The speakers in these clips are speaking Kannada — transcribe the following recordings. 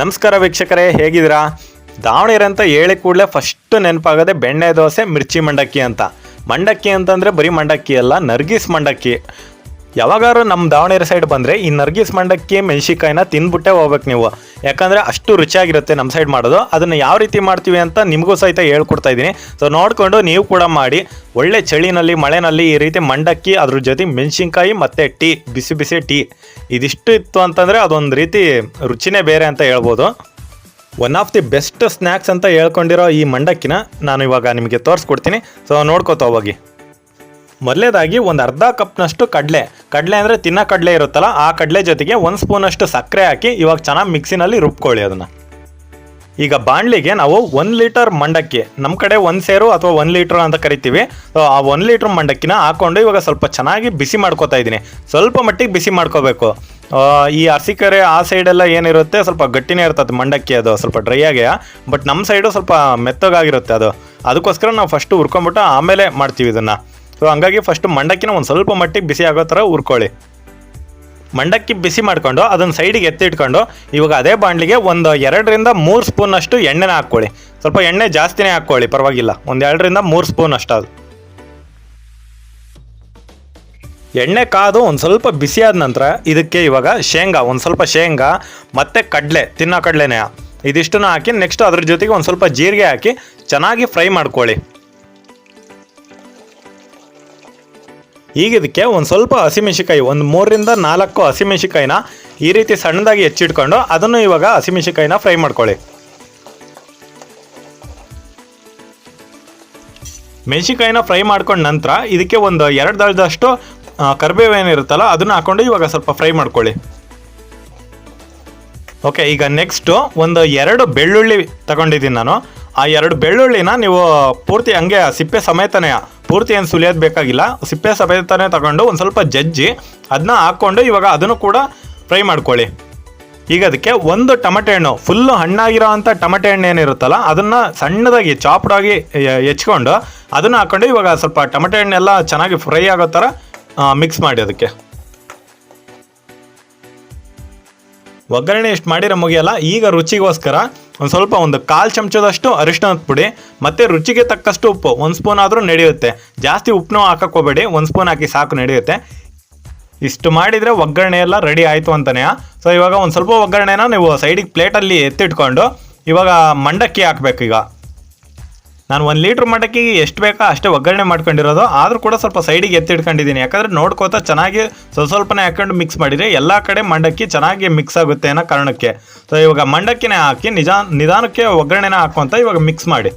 ನಮಸ್ಕಾರ ವೀಕ್ಷಕರೇ, ಹೇಗಿದ್ದೀರಾ? ದಾವಣಗೆರೆ ಅಂತ ಹೇಳಿ ಕೂಡಲೇ ಫಸ್ಟ್ ನೆನಪಾಗದೆ ಬೆಣ್ಣೆ ದೋಸೆ, ಮಿರ್ಚಿ ಮಂಡಕ್ಕಿ ಅಂತ. ಮಂಡಕ್ಕಿ ಅಂತಂದರೆ ಬರೀ ಮಂಡಕ್ಕಿ ಅಲ್ಲ, ನರ್ಗಿಸ್ ಮಂಡಕ್ಕಿ. ಯಾವಾಗಾದ್ರು ನಮ್ಮ ದಾವಣಗೆರೆ ಸೈಡ್ ಬಂದರೆ ಈ ನರ್ಗಿಸ್ ಮಂಡಕ್ಕಿ ಮೆಣಸಿಕಾಯಿನ ತಿಂದ್ಬಿಟ್ಟೆ ಹೋಗ್ಬೇಕು ನೀವು. ಯಾಕಂದರೆ ಅಷ್ಟು ರುಚಿಯಾಗಿರುತ್ತೆ ನಮ್ಮ ಸೈಡ್ ಮಾಡೋದು. ಅದನ್ನು ಯಾವ ರೀತಿ ಮಾಡ್ತೀವಿ ಅಂತ ನಿಮಗೂ ಸಹಿತ ಹೇಳ್ಕೊಡ್ತಾ ಇದ್ದೀನಿ. ಸೊ ನೋಡಿಕೊಂಡು ನೀವು ಕೂಡ ಮಾಡಿ. ಒಳ್ಳೆ ಚಳಿನಲ್ಲಿ, ಮಳೆನಲ್ಲಿ ಈ ರೀತಿ ಮಂಡಕ್ಕಿ, ಅದ್ರ ಜೊತೆ ಮೆಣಸಿನ್ಕಾಯಿ ಮತ್ತು ಟೀ, ಬಿಸಿ ಬಿಸಿ ಟೀ. ಇದಿಷ್ಟು ಇತ್ತು ಅಂತಂದರೆ ಅದೊಂದು ರೀತಿ ರುಚಿನೇ ಬೇರೆ ಅಂತ ಹೇಳ್ಬೋದು. One of the best snacks ಅಂತ ಹೇಳ್ಕೊಂಡಿರೋ ಈ ಮಂಡಕ್ಕಿನ ನಾನು ಇವಾಗ ನಿಮಗೆ ತೋರಿಸ್ಕೊಡ್ತೀನಿ. ಸೊ ನೋಡ್ಕೋತಾ ಹೋಗಿ. ಮೊದಲೇದಾಗಿ ಒಂದು ಅರ್ಧ ಕಪ್ನಷ್ಟು ಕಡಲೆ. ಕಡಲೆ ಅಂದರೆ ತಿನ್ನೋ ಕಡಲೆ ಇರುತ್ತಲ್ಲ, ಆ ಕಡಲೆ ಜೊತೆಗೆ ಒಂದು ಸ್ಪೂನಷ್ಟು ಸಕ್ಕರೆ ಹಾಕಿ ಇವಾಗ ಚೆನ್ನಾಗಿ ಮಿಕ್ಸಿನಲ್ಲಿ ರುಬ್ಕೊಳ್ಳಿ ಅದನ್ನು. ಈಗ ಬಾಣಲಿಗೆ ನಾವು ಒಂದು ಲೀಟರ್ ಮಂಡಕ್ಕಿ ನಮ್ಮ ಕಡೆ ಒಂದು ಸೇರು ಅಥವಾ ಒಂದು ಲೀಟ್ರ್ ಅಂತ ಕರಿತೀವಿ. ಸೊ ಆ ಒಂದು ಲೀಟ್ರ್ ಮಂಡಕ್ಕಿನ ಹಾಕೊಂಡು ಇವಾಗ ಸ್ವಲ್ಪ ಚೆನ್ನಾಗಿ ಬಿಸಿ ಮಾಡ್ಕೋತಾ ಇದ್ದೀನಿ. ಸ್ವಲ್ಪ ಮಟ್ಟಿಗೆ ಬಿಸಿ ಮಾಡ್ಕೋಬೇಕು. ಈ ಅರಸಿಕೆರೆ ಆ ಸೈಡೆಲ್ಲ ಏನಿರುತ್ತೆ, ಸ್ವಲ್ಪ ಗಟ್ಟಿನೇ ಇರ್ತದೆ ಮಂಡಕ್ಕಿ ಅದು, ಸ್ವಲ್ಪ ಡ್ರೈ ಆಗೇ. ಬಟ್ ನಮ್ಮ ಸೈಡು ಸ್ವಲ್ಪ ಮೆತ್ತಗಾಗಿರುತ್ತೆ ಅದು. ಅದಕ್ಕೋಸ್ಕರ ನಾವು ಫಸ್ಟು ಹುರ್ಕೊಂಬಿಟ್ಟು ಆಮೇಲೆ ಮಾಡ್ತೀವಿ ಇದನ್ನು. ಸೊ ಹಂಗಾಗಿ ಫಸ್ಟ್ ಮಂಡಕ್ಕಿನ ಒಂದು ಸ್ವಲ್ಪ ಮಟ್ಟಿಗೆ ಬಿಸಿ ಆಗೋ ಥರ ಹುರ್ಕೊಳ್ಳಿ. ಮಂಡಕ್ಕಿ ಬಿಸಿ ಮಾಡ್ಕೊಂಡು ಅದನ್ನು ಸೈಡಿಗೆ ಎತ್ತಿಟ್ಕೊಂಡು ಇವಾಗ ಅದೇ ಬಾಣಲಿಗೆ ಒಂದು ಎರಡರಿಂದ ಮೂರು ಸ್ಪೂನಷ್ಟು ಎಣ್ಣೆನ ಹಾಕ್ಕೊಳ್ಳಿ. ಸ್ವಲ್ಪ ಎಣ್ಣೆ ಜಾಸ್ತಿನೇ ಹಾಕ್ಕೊಳ್ಳಿ, ಪರವಾಗಿಲ್ಲ. ಒಂದು ಎರಡರಿಂದ ಮೂರು ಸ್ಪೂನ್ ಅಷ್ಟು ಅದು. ಎಣ್ಣೆ ಕಾದು ಒಂದು ಸ್ವಲ್ಪ ಬಿಸಿ ಆದ ನಂತರ ಇದಕ್ಕೆ ಇವಾಗ ಶೇಂಗಾ, ಒಂದು ಸ್ವಲ್ಪ ಶೇಂಗಾ, ಮತ್ತು ಕಡಲೆ, ತಿನ್ನೋ ಕಡಲೆನೇ. ಇದಿಷ್ಟನ್ನು ಹಾಕಿ ನೆಕ್ಸ್ಟ್ ಅದ್ರ ಜೊತೆಗೆ ಒಂದು ಸ್ವಲ್ಪ ಜೀರಿಗೆ ಹಾಕಿ ಚೆನ್ನಾಗಿ ಫ್ರೈ ಮಾಡ್ಕೊಳ್ಳಿ. ಈಗ ಇದಕ್ಕೆ ಒಂದು ಸ್ವಲ್ಪ ಹಸಿಮೆಣಸಿಕಾಯಿ ಒಂದು ಮೂರರಿಂದ ನಾಲ್ಕು ಹಸಿಮೆಣಸಿಕಾಯಿನ ಈ ರೀತಿ ಸಣ್ಣದಾಗಿ ಹೆಚ್ಚಿಟ್ಕೊಂಡು ಅದನ್ನು ಇವಾಗ ಹಸಿಮೆಣಸಿಕಾಯಿನ ಫ್ರೈ ಮಾಡ್ಕೊಳ್ಳಿ. ಮೆಣಸಿಕಾಯಿನ ಫ್ರೈ ಮಾಡ್ಕೊಂಡ ನಂತರ ಇದಕ್ಕೆ ಒಂದು ಎರಡು ದಳದಷ್ಟು ಏನಿರುತ್ತಲ್ಲ ಅದನ್ನು ಹಾಕೊಂಡು ಇವಾಗ ಸ್ವಲ್ಪ ಫ್ರೈ ಮಾಡ್ಕೊಳ್ಳಿ. ಓಕೆ, ಈಗ ನೆಕ್ಸ್ಟು ಒಂದು ಎರಡು ಬೆಳ್ಳುಳ್ಳಿ ತಗೊಂಡಿದ್ದೀನಿ ನಾನು. ಆ ಎರಡು ಬೆಳ್ಳುಳ್ಳಿನ ನೀವು ಪೂರ್ತಿ ಹಂಗೆ ಸಿಪ್ಪೆ ಸಮೇತನೇ ಪೂರ್ತಿ ಏನು ಸುಲಿಯೋದು ಬೇಕಾಗಿಲ್ಲ. ಸಿಪ್ಪೆ ಸಮೇತನೇ ತಗೊಂಡು ಒಂದು ಸ್ವಲ್ಪ ಜಜ್ಜಿ ಅದನ್ನ ಹಾಕ್ಕೊಂಡು ಇವಾಗ ಅದನ್ನು ಕೂಡ ಫ್ರೈ ಮಾಡ್ಕೊಳ್ಳಿ. ಈಗ ಅದಕ್ಕೆ ಒಂದು ಟಮಟೆ ಹಣ್ಣು ಫುಲ್ಲು ಹಣ್ಣಾಗಿರೋ ಅಂಥ ಟಮಟೆ ಹಣ್ಣು ಏನಿರುತ್ತಲ್ಲ ಅದನ್ನು ಸಣ್ಣದಾಗಿ ಚಾಪ್ಡಾಗಿ ಹೆಚ್ಕೊಂಡು ಅದನ್ನು ಹಾಕ್ಕೊಂಡು ಇವಾಗ ಸ್ವಲ್ಪ ಟಮಟೆ ಹಣ್ಣೆಲ್ಲ ಚೆನ್ನಾಗಿ ಫ್ರೈ ಆಗೋ ಥರ ಮಿಕ್ಸ್ ಮಾಡಿ ಅದಕ್ಕೆ. ಒಗ್ಗರಣೆ ಇಷ್ಟು ಮಾಡಿರೋ ಮುಗಿಯಲ್ಲ, ಈಗ ರುಚಿಗೋಸ್ಕರ ಒಂದು ಸ್ವಲ್ಪ ಒಂದು ಕಾಲು ಚಮಚದಷ್ಟು ಅರಿಶಿಣದ ಪುಡಿ, ಮತ್ತು ರುಚಿಗೆ ತಕ್ಕಷ್ಟು ಉಪ್ಪು, ಒಂದು ಸ್ಪೂನ್ ಆದರೂ ನಡೆಯುತ್ತೆ. ಜಾಸ್ತಿ ಉಪ್ಪನ್ನೂ ಹಾಕಕ್ಕೆ ಹೋಗಬೇಡಿ ಒಂದು ಸ್ಪೂನ್ ಹಾಕಿ ಸಾಕು ನಡೆಯುತ್ತೆ. ಇಷ್ಟು ಮಾಡಿದರೆ ಒಗ್ಗರಣೆ ಎಲ್ಲ ರೆಡಿ ಆಯಿತು ಅಂತಲೇ ಸೊ ಇವಾಗ ಒಂದು ಸ್ವಲ್ಪ ಒಗ್ಗರಣೆನ ನೀವು ಸೈಡಿಗೆ ಪ್ಲೇಟಲ್ಲಿ ಎತ್ತಿಟ್ಕೊಂಡು, ಇವಾಗ ಮಂಡಕ್ಕಿ ಹಾಕ್ಬೇಕು ಈಗ. ನಾನು ಒಂದು ಲೀಟ್ರ್ ಮಟಕ್ಕೆ ಎಷ್ಟು ಬೇಕೋ ಅಷ್ಟೇ ಒಗ್ಗರಣೆ ಮಾಡ್ಕೊಂಡಿರೋದು. ಆದರೂ ಕೂಡ ಸ್ವಲ್ಪ ಸೈಡಿಗೆ ಎತ್ತಿಟ್ಕೊಂಡಿದ್ದೀನಿ ಯಾಕಂದರೆ ನೋಡ್ಕೋತಾ ಚೆನ್ನಾಗಿ ಸ್ವಲ್ಪ ಸ್ವಲ್ಪನೇ ಹಾಕೊಂಡು ಮಿಕ್ಸ್ ಮಾಡಿದರೆ ಎಲ್ಲ ಕಡೆ ಮಂಡಕ್ಕಿ ಚೆನ್ನಾಗಿ ಮಿಕ್ಸ್ ಆಗುತ್ತೆ ಅನ್ನೋ ಕಾರಣಕ್ಕೆ. ಸೊ ಇವಾಗ ಮಂಡಕ್ಕಿನೇ ಹಾಕಿ ನಿಜ, ನಿಧಾನಕ್ಕೆ ಒಗ್ಗರಣೆನ ಹಾಕುವಂತ ಇವಾಗ ಮಿಕ್ಸ್ ಮಾಡಿ.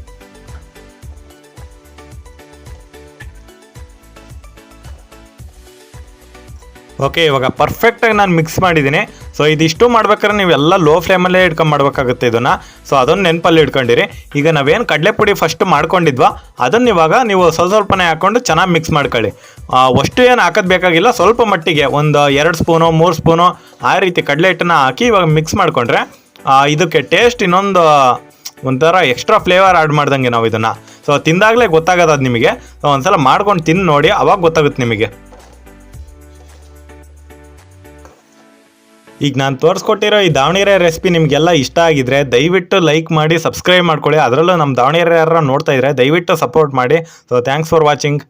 ಓಕೆ ಇವಾಗ ಪರ್ಫೆಕ್ಟಾಗಿ ನಾನು ಮಿಕ್ಸ್ ಮಾಡಿದ್ದೀನಿ. ಸೊ ಇದಿಷ್ಟು ಮಾಡ್ಬೇಕಾದ್ರೆ ನೀವೆಲ್ಲ ಲೋ ಫ್ಲೇಮಲ್ಲೇ ಇಟ್ಕೊಂಡು ಮಾಡಬೇಕಾಗುತ್ತೆ ಇದನ್ನು. ಸೊ ಅದನ್ನು ನೆನಪಲ್ಲಿ ಇಟ್ಕೊಂಡಿರಿ. ಈಗ ನಾವೇನು ಕಡಲೆ ಪುಡಿ ಫಸ್ಟ್ ಮಾಡ್ಕೊಂಡಿದ್ವಾ, ಅದನ್ನು ಇವಾಗ ನೀವು ಸ್ವಲ್ಪ ಸ್ವಲ್ಪನೇ ಹಾಕ್ಕೊಂಡು ಚೆನ್ನಾಗಿ ಮಿಕ್ಸ್ ಮಾಡ್ಕೊಳ್ಳಿ. ಅಷ್ಟು ಏನು ಹಾಕೋದು ಬೇಕಾಗಿಲ್ಲ, ಸ್ವಲ್ಪ ಮಟ್ಟಿಗೆ ಒಂದು ಎರಡು ಸ್ಪೂನು ಮೂರು ಸ್ಪೂನು ಆ ರೀತಿ ಕಡಲೆ ಹಿಟ್ಟನ್ನ ಹಾಕಿ ಇವಾಗ ಮಿಕ್ಸ್ ಮಾಡಿಕೊಂಡ್ರೆ ಇದಕ್ಕೆ ಟೇಸ್ಟ್ ಇನ್ನೊಂದು ಒಂಥರ ಎಕ್ಸ್ಟ್ರಾ ಫ್ಲೇವರ್ ಆ್ಯಡ್ ಮಾಡ್ದಂಗೆ ನಾವು ಇದನ್ನು. ಸೊ ತಿಂದಾಗಲೇ ಗೊತ್ತಾಗೋದು ಅದು ನಿಮಗೆ. ಸೊ ಒಂದ್ಸಲ ಮಾಡ್ಕೊಂಡು ತಿಂದು ನೋಡಿ, ಅವಾಗ ಗೊತ್ತಾಗುತ್ತೆ ನಿಮಗೆ. ಈಗ ನಾನು ತೋರಿಸ್ಕೊಟ್ಟಿರೋ ಈ ದಾವಣಗೆರೆ ರೆಸಿಪಿ ನಿಮಗೆಲ್ಲ ಇಷ್ಟ ಆಗಿದ್ರೆ ದಯವಿಟ್ಟು ಲೈಕ್ ಮಾಡಿ ಸಬ್ಸ್ಕ್ರೈಬ್ ಮಾಡ್ಕೊಳ್ಳಿ. ಅದರಲ್ಲೂ ನಮ್ಮ ದಾವಣಗೆರೆ ಯಾರು ನೋಡ್ತಾ ಇದ್ರೆ ದಯವಿಟ್ಟು ಸಪೋರ್ಟ್ ಮಾಡಿ. So thanks for watching